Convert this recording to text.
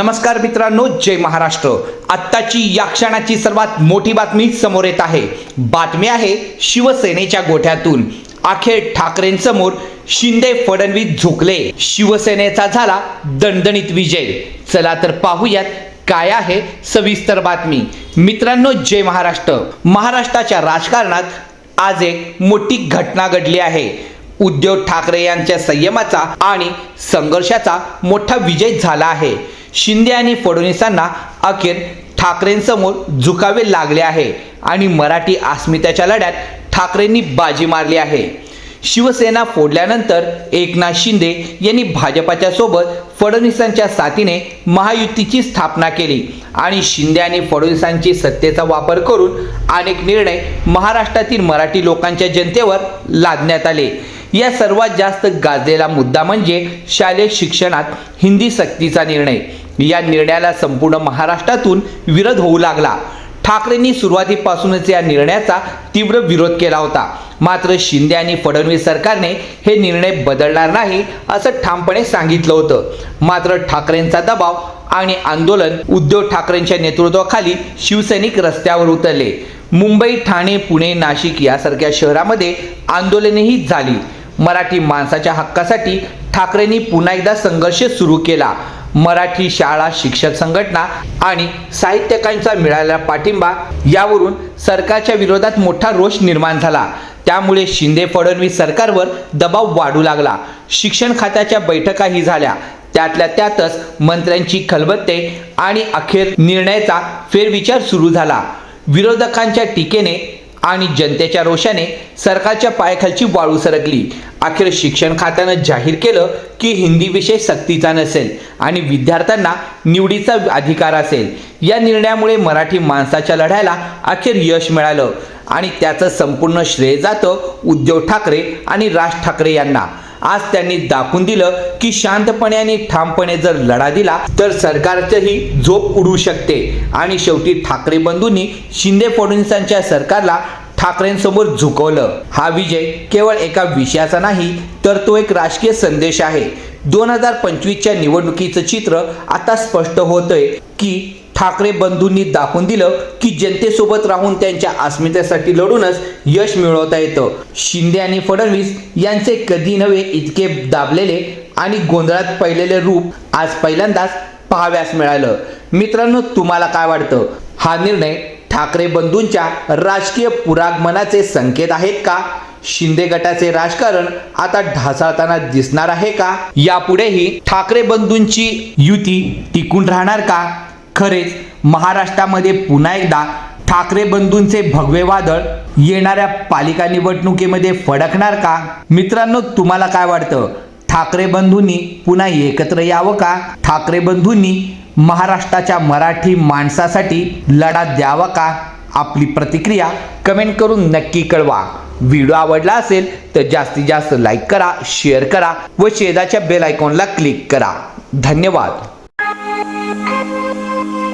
नमस्कार मित्रांनो जय महाराष्ट्र. आत्ताची या क्षणाची सर्वात मोठी बातमी समोर येत आहे. बातमी आहे शिवसेनेच्या गोठ्यातून. अखेर ठाकरेंसमोर शिंदे फडणवीस झुकले. शिवसेनेचा झाला दणदणीत विजय. चला तर पाहूयात काय आहे सविस्तर बातमी. मित्रांनो जय महाराष्ट्र. महाराष्ट्राच्या राजकारणात आज एक मोठी घटना घडली आहे. उद्धव ठाकरे यांच्या संयमाचा आणि संघर्षाचा मोठा विजय झाला आहे. शिंदे आणि फडणवीसांना अखेर ठाकरेंसमोर झुकावे लागले आहे आणि मराठी अस्मिताच्या लढ्यात ठाकरेंनी बाजी मारली आहे. शिवसेना फोडल्यानंतर एकनाथ शिंदे यांनी भाजपाच्या सोबत फडणवीसांच्या साथीने महायुतीची स्थापना केली आणि शिंदे आणि फडणवीसांची सत्तेचा वापर करून अनेक निर्णय महाराष्ट्रातील मराठी लोकांच्या जनतेवर लादण्यात आले. या सर्वात जास्त गाजलेला मुद्दा म्हणजे शालेय शिक्षणात हिंदी सक्तीचा निर्णय. या निर्णयाला संपूर्ण महाराष्ट्रातून विरोध होऊ लागला. ठाकरेंनी सुरुवातीपासूनच या निर्णयाचा तीव्र विरोध केला होता. मात्र शिंदे आणि फडणवीस सरकारने हे निर्णय बदलणार नाही असं ठामपणे सांगितलं होतं. मात्र ठाकरेंचा दबाव आणि आंदोलन उद्धव ठाकरेंच्या नेतृत्वाखाली शिवसैनिक रस्त्यावर उतरले. मुंबई ठाणे पुणे नाशिक यासारख्या शहरामध्ये आंदोलनेही झाली. मराठी माणसाच्या हक्कासाठी ठाकरेंनी पुन्हा एकदा संघर्ष सुरू केला. मराठी शाळा शिक्षक संघटना आणि साहित्यकांचा मिळालेला पाठिंबा यावरून सरकारच्या विरोधात मोठा रोष निर्माण झाला. त्यामुळे शिंदे फडणवीस सरकारवर दबाव वाढू लागला. शिक्षण खात्याच्या बैठकाही झाल्या. त्यातल्या त्यातच मंत्र्यांची खलबत्ते आणि अखेर निर्णयाचा फेरविचार सुरू झाला. विरोधकांच्या टीकेने आणि जनतेच्या रोषाने सरकारच्या पायाखालची वाळू सरकली. अखेर शिक्षण खात्यानं जाहीर केलं की हिंदी विषय सक्तीचा नसेल आणि विद्यार्थ्यांना निवडीचा अधिकार असेल. या निर्णयामुळे मराठी माणसाच्या लढ्याला अखेर यश मिळालं आणि त्याचं संपूर्ण श्रेय जातं उद्धव ठाकरे आणि राज ठाकरे यांना. आज त्यांनी दाखवून दिलं की शांतपणे आणि ठामपणे जर लढा दिला तर सरकारचंही झोप उडू शकते. आणि शेवटी ठाकरे बंधूंनी शिंदे फडणवीसांच्या सरकारला ठाकरेंसमोर झुकवलं. हा विजय केवळ एका विषयाचा नाही तर तो एक राजकीय संदेश आहे. दोन हजार पंचवीसच्या निवडणुकीचं चित्र आता स्पष्ट होतंय की ठाकरे बंधूंनी दाखवून दिलं की जनतेसोबत राहून त्यांच्या अस्मितेसाठी लढूनच यश मिळवता येतं. शिंदे आणि फडणवीस यांचे कधी नव्हे इतके दाबलेले आणि गोंधळात पहिलेले रूप आज पहिल्यांदाच पाहाव्यास मिळालं. मित्रांनो तुम्हाला काय वाटतं? हा निर्णय ठाकरे बंधूंच्या राजकीय पुरागमनाचे संकेत आहेत का? शिंदे गटाचे राजकारण आता ढासळताना दिसणार आहे का? यापुढेही ठाकरे बंधूंची युती टिकून राहणार का? खरेच महाराष्ट्रामध्ये पुन्हा एकदा ठाकरे बंधूंचे भगवे वादळ येणाऱ्या पालिका निवडणुकीमध्ये फडकणार का? मित्रांनो तुम्हाला काय वाटतं? ठाकरे बंधूंनी पुन्हा एकत्र यावं का? ठाकरे बंधूंनी महाराष्ट्राच्या मराठी माणसासाठी लढा द्यावा का? आपली प्रतिक्रिया कमेंट करून नक्की कळवा. व्हिडिओ आवडला असेल तर जास्तीत जास्त लाईक करा शेअर करा व शेजाच्या बेल आयकॉनला क्लिक करा. धन्यवाद. Música